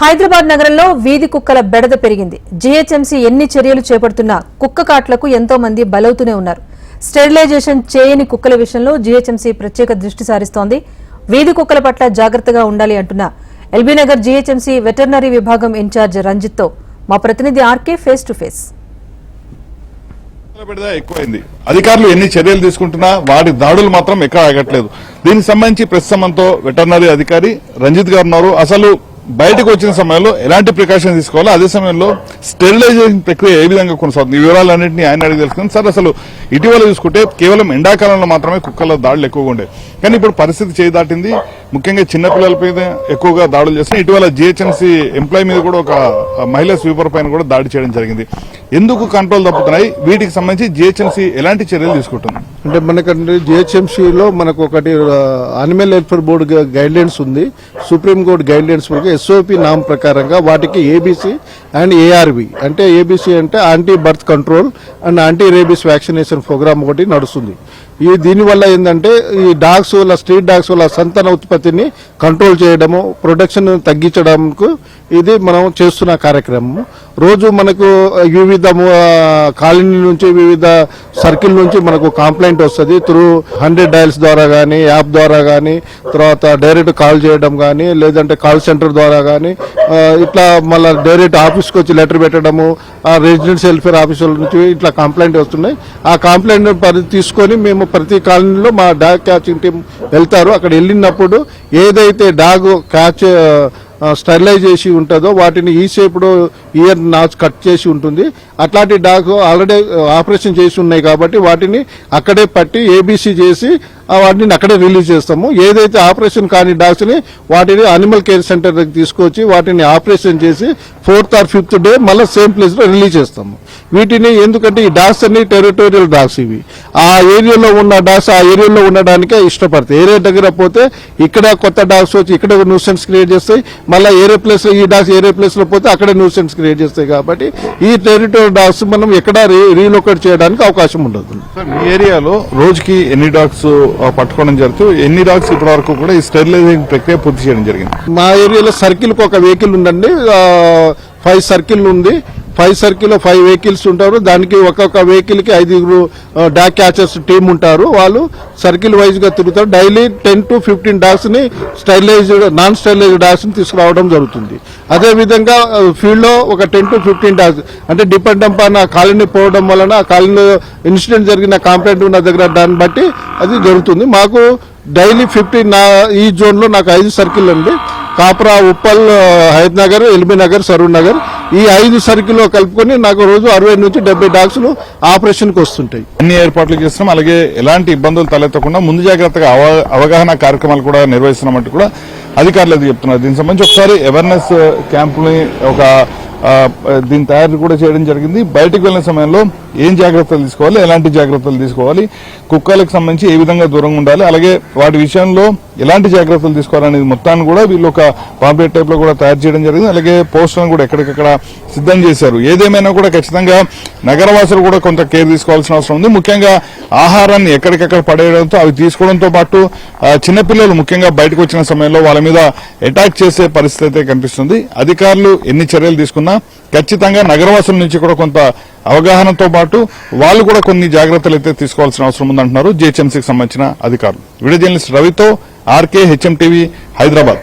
హైదరాబాద్ నగరంలో వీధి కుక్కల బెడద పెరిగింది. జీహెచ్ఎంసీ ఎన్ని చర్యలు చేపడుతున్నా కుక్క కాట్లకు ఎంతో మంది బలవుతూనే ఉన్నారు. స్టెరిలైజేషన్ చేయని కుక్కల విషయంలో జీహెచ్ఎంసీ ప్రత్యేక దృష్టి సారిస్తోంది. వీధి కుక్కల పట్ల జాగ్రత్తగా ఉండాలి అంటున్న ఎల్బీనగర్ జీహెచ్ఎంసీ వెటర్నరీ విభాగం ఇన్ఛార్జ్ రంజిత్తో మా ప్రతినిధి ఆర్కే ఫేస్ టు ఫేస్. ఎక్కువైంది. అధికారులు ఎన్ని చర్యలు తీసుకుంటున్నా వాటి దాడులు మాత్రం ఎక్కడ ఆగట్లేదు. దీనికి సంబంధించి ప్రస్తుతం వెటర్నరీ అధికారి రంజిత్ గారు ఉన్నారు. అసలు బయటకు వచ్చిన సమయంలో ఎలాంటి ప్రికాషన్ తీసుకోవాలో అదే సమయంలో స్టెరిలైజేషన్ ప్రక్రియ ఏ విధంగా కొనసాగుతుంది? ఈ వివరాలన్నింటినీ ఆయన అడిగి తెలుసుకుంది. సార్ అసలు ఇటీవల చూసుకుంటే కేవలం ఎండాకాలంలో మాత్రమే కుక్కల దాడులు ఎక్కువగా ఉండే. కానీ ఇప్పుడు పరిస్థితి చేయి దాటింది. ముఖ్యంగా చిన్నపిల్లల మీద ఎక్కువగా దాడులు చేస్తున్నాయి ఇటీవల జిహెచ్ఎంసీ ఎంప్లాయ్ మీద కూడా ఒక మహిళా స్వీపర్ పైన కూడా దాడి చేయడం జరిగింది. ఎందుకు కంట్రోల్ తప్పుతున్నాయి? వీటికి సంబంధించి జిహెచ్ఎంసీ ఎలాంటి చర్యలు తీసుకుంటుంది? అంటే మనకంటే జిహెచ్ఎంసీలో మనకు ఒకటి అనిమల్ వెల్ఫేర్ బోర్డు గైడ్లైన్స్ ఉంది. సుప్రీం కోర్టు గైడ్లైన్స్ వరకు ఎస్ఓపి నామ్ ప్రకారంగా వాటికి ఏబీసీ అండ్ ఏఆర్వి అంటే ఏబీసీ అంటే anti birth control and anti rabies vaccination programme ఒకటి నడుస్తుంది. ఈ దీనివల్ల ఏంటంటే ఈ డాగ్స్ వల్ల స్ట్రీట్ డాగ్స్ వల్ల సంతాన ఉత్పత్తిని కంట్రోల్ చేయడము ప్రొడక్షన్ తగ్గించడంకు ఇది మనం చేస్తున్న కార్యక్రమం. రోజు మనకు వివిధ కాలనీ నుంచి వివిధ సర్కిల్ నుంచి మనకు కంప్లైంట్ వస్తుంది. త్రూ హండ్రెడ్ డైల్స్ ద్వారా కానీ యాప్ ద్వారా కానీ తర్వాత డైరెక్ట్ కాల్ చేయడం కానీ లేదంటే కాల్ సెంటర్ ద్వారా కానీ ఇట్లా మళ్ళీ డైరెక్ట్ ఆఫీస్ ఆఫీస్కి వచ్చి లెటర్ పెట్టడము ఆ రెసిడెన్స్ వెల్ఫేర్ ఆఫీసుల నుంచి ఇట్లా కంప్లైంట్ వస్తున్నాయి. ఆ కంప్లైంట్ తీసుకొని మేము ప్రతి కాలనీలో మా డాగ్ క్యాచింగ్ టీం వెళ్తారు. అక్కడ వెళ్ళినప్పుడు ఏదైతే డాగ్ క్యాచ్ స్టెరిలైజ్ చేసి ఉంటుందో వాటిని ఈ షేప్లో ఇయర్ నాచ్ కట్ చేసి ఉంటుంది. అట్లాంటి డాగ్ ఆల్రెడీ ఆపరేషన్ చేసి ఉన్నాయి కాబట్టి వాటిని అక్కడే పట్టి ఏబీసీ చేసి ఆ వాటిని అక్కడే రిలీజ్ చేస్తాము. ఏదైతే ఆపరేషన్ కాని డాగ్స్ని వాటిని అనిమల్ కేర్ సెంటర్ దగ్గర తీసుకొచ్చి వాటిని ఆపరేషన్ చేసి ఫోర్త్ ఆర్ ఫిఫ్త్ డే మళ్ళీ సేమ్ ప్లేస్లో రిలీజ్ చేస్తాము. వీటిని ఎందుకంటే ఈ డాగ్స్ అన్ని టెరిటోరియల్ డాగ్స్ ఇవి. ఆ ఏరియాలో ఉన్న డాగ్స్ ఆ ఏరియాలో ఉండడానికే ఇష్టపడతాయి. ఏరియా దగ్గర పోతే ఇక్కడ కొత్త డాగ్స్ వచ్చి ఇక్కడ న్యూసెన్స్ క్రియేట్ చేస్తాయి. మళ్ళీ ఏరే ప్లేస్లో ఈ డాగ్స్ ఏరే ప్లేస్లో పోతే అక్కడ న్యూసెన్స్ క్రియేట్ చేస్తాయి కాబట్టి ఈ టెరిటోరియల్ డాగ్స్ మనం ఎక్కడ రీలొకేట్ చేయడానికి అవకాశం ఉండదు. మీ ఏరియాలో రోజుకి ఎన్ని డాగ్స్ పట్టుకోవడం జరుగుతూ ఎన్ని డాగ్స్ ఇప్పటి వరకు కూడా ఈ స్టెరిలైజేషన్ ప్రక్రియ పూర్తి చేయడం జరిగింది? మా ఏరియాలో సర్కిల్కు ఒక వెహికల్ ఉందండి ఫైవ్ సర్కిల్ ఉంది. ఫైవ్ సర్కిల్లో ఫైవ్ వెహికల్స్ ఉంటారు. దానికి ఒక్కొక్క వెహికల్కి ఐదుగురు డాగ్ క్యాచర్స్ టీం ఉంటారు. వాళ్ళు సర్కిల్ వైజ్గా తిరుగుతారు. డైలీ టెన్ టు ఫిఫ్టీన్ డాగ్స్ని స్టైలైజ్డ్ నాన్ స్టైలైజ్డ్ డాగ్స్ని తీసుకురావడం జరుగుతుంది. అదే విధంగా ఫీల్డ్లో ఒక టెన్ టు ఫిఫ్టీన్ డాగ్స్ అంటే డిపెండ్ అపాన్ ఆ కాలనీ పోవడం వలన ఆ కాలనీలో ఇన్సిడెంట్ జరిగిన కంప్లైంట్ ఉన్న దగ్గర దాన్ని బట్టి అది జరుగుతుంది. మాకు డైలీ ఫిఫ్టీన్ నా ఈ జోన్లో నాకు ఐదు సర్కిల్ ఉంది కాపురా ఉప్పల్ హైద్ నగర్ ఎల్బీ నగర్ సరూర్ నగర్. ఈ ఐదు సర్కిల్ కలుపుకొని నాకు రోజు అరవై నుంచి డెబ్బై డాగ్స్ ఆపరేషన్కి వస్తుంటాయి. అన్ని ఏర్పాట్లు చేస్తున్నాం? అలాగే ఎలాంటి ఇబ్బందులు తలెత్తకుండా ముందు జాగ్రత్తగా అవ- అవగాహన కార్యక్రమాలు కూడా నిర్వహిస్తున్నామంటూ కూడా అధికారులు అది చెప్తున్నారు. దీనికి సంబంధించి ఒకసారి అవేర్నెస్ క్యాంపుని uh, ఒక దీని తయారు కూడా చేయడం జరిగింది. బయటకు వెళ్ళిన సమయంలో ఏం జాగ్రత్తలు తీసుకోవాలి ఎలాంటి జాగ్రత్తలు తీసుకోవాలి కుక్కలకు సంబంధించి ఏ విధంగా దూరంగా ఉండాలి అలాగే వాటి విషయంలో ఎలాంటి జాగ్రత్తలు తీసుకోవాలనేది మొత్తాన్ని కూడా వీళ్ళు ఒక పాంప్లెట్ టైప్లో కూడా తయారు చేయడం జరిగింది. అలాగే పోస్టర్లను కూడా ఎక్కడికక్కడ సిద్ధం చేశారు. ఏదేమైనా కూడా ఖచ్చితంగా నగరవాసులు కూడా కొంత కేర్ తీసుకోవాల్సిన అవసరం ఉంది. ముఖ్యంగా ఆహారాన్ని ఎక్కడికక్కడ పడేయడంతో అవి తీసుకోవడంతో పాటు చిన్నపిల్లలు ముఖ్యంగా బయటకు వచ్చిన సమయంలో వాళ్ళ మీద అటాక్ చేసే పరిస్థితి అయితే కనిపిస్తుంది. అధికారులు ఎన్ని చర్యలు తీసుకున్నారు తీసుకున్నా ఖచ్చితంగా నగరవాసుల నుంచి కూడా కొంత అవగాహనతో పాటు వాళ్ళు కూడా కొన్ని జాగ్రత్తలు అయితే తీసుకోవాల్సిన అవసరం ఉందంటున్నారు. జీహెచ్ఎంసీకి సంబంధించిన అధికారులు. వీడియో జర్నలిస్ట్ రవితో ఆర్కే హెచ్ఎం టీవీ హైదరాబాద్.